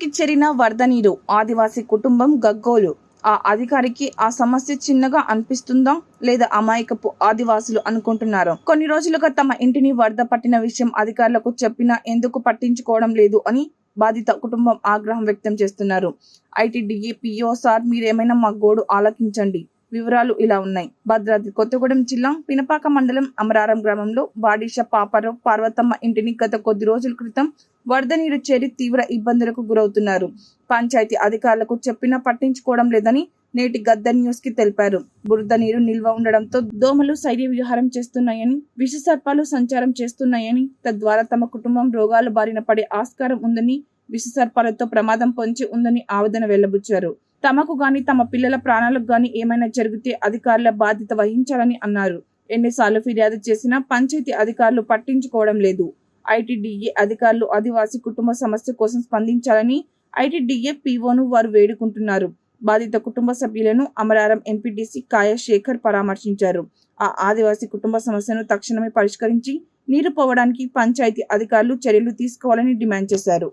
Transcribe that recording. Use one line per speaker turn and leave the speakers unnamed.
చేరిన వరద నీరు ఆదివాసీ కుటుంబం గగ్గోలు. ఆ అధికారికి ఆ సమస్య చిన్నగా అనిపిస్తుందా లేదా అమాయకపు ఆదివాసులు అనుకుంటున్నారు? కొన్ని రోజులుగా తమ ఇంటిని వరద పట్టిన విషయం అధికారులకు చెప్పినా ఎందుకు పట్టించుకోవడం లేదు అని బాధిత కుటుంబం ఆగ్రహం వ్యక్తం చేస్తున్నారు. ఐటీడీఏ పిఓ సార్ మీరేమైనా మా గోడు ఆలకించండి. వివరాలు ఇలా ఉన్నాయి. భద్రాద్రి కొత్తగూడెం జిల్లా పినపాక మండలం అమరారం గ్రామంలో బాడీష పాపారావు పార్వతమ్మ ఇంటిని గత కొద్ది రోజుల క్రితం వరద నీరు చేరి తీవ్ర ఇబ్బందులకు గురవుతున్నారు. పంచాయతీ అధికారులకు చెప్పినా పట్టించుకోవడం లేదని నేటి గద్ద న్యూస్కి తెలిపారు. బురద నీరు నిల్వ ఉండడంతో దోమలు శైలి విహారం చేస్తున్నాయని విష సర్పాలు సంచారం చేస్తున్నాయని తద్వారా తమ కుటుంబం రోగాల బారిన పడే ఆస్కారం ఉందని విష సర్పాలతో ప్రమాదం పొంచి ఉందని ఆవేదన వెల్లబుచ్చారు. తమకు గాని తమ పిల్లల ప్రాణాలకు గాని ఏమైనా జరిగితే అధికారుల బాధ్యత వహించాలని అన్నారు. ఎన్నిసార్లు ఫిర్యాదు చేసినా పంచాయతీ అధికారులు పట్టించుకోవడం లేదు. ఐటీడీఏ అధికారులు ఆదివాసీ కుటుంబ సమస్య కోసం స్పందించాలని ఐటీడీఏ పీఓను వారు వేడుకుంటున్నారు. బాధిత కుటుంబ సభ్యులను అమరారం ఎంపీడీసీ కాయ శేఖర్ పరామర్శించారు. ఆ ఆదివాసీ కుటుంబ సమస్యను తక్షణమే పరిష్కరించి నీరు పోవడానికి పంచాయతీ అధికారులు చర్యలు తీసుకోవాలని డిమాండ్ చేశారు.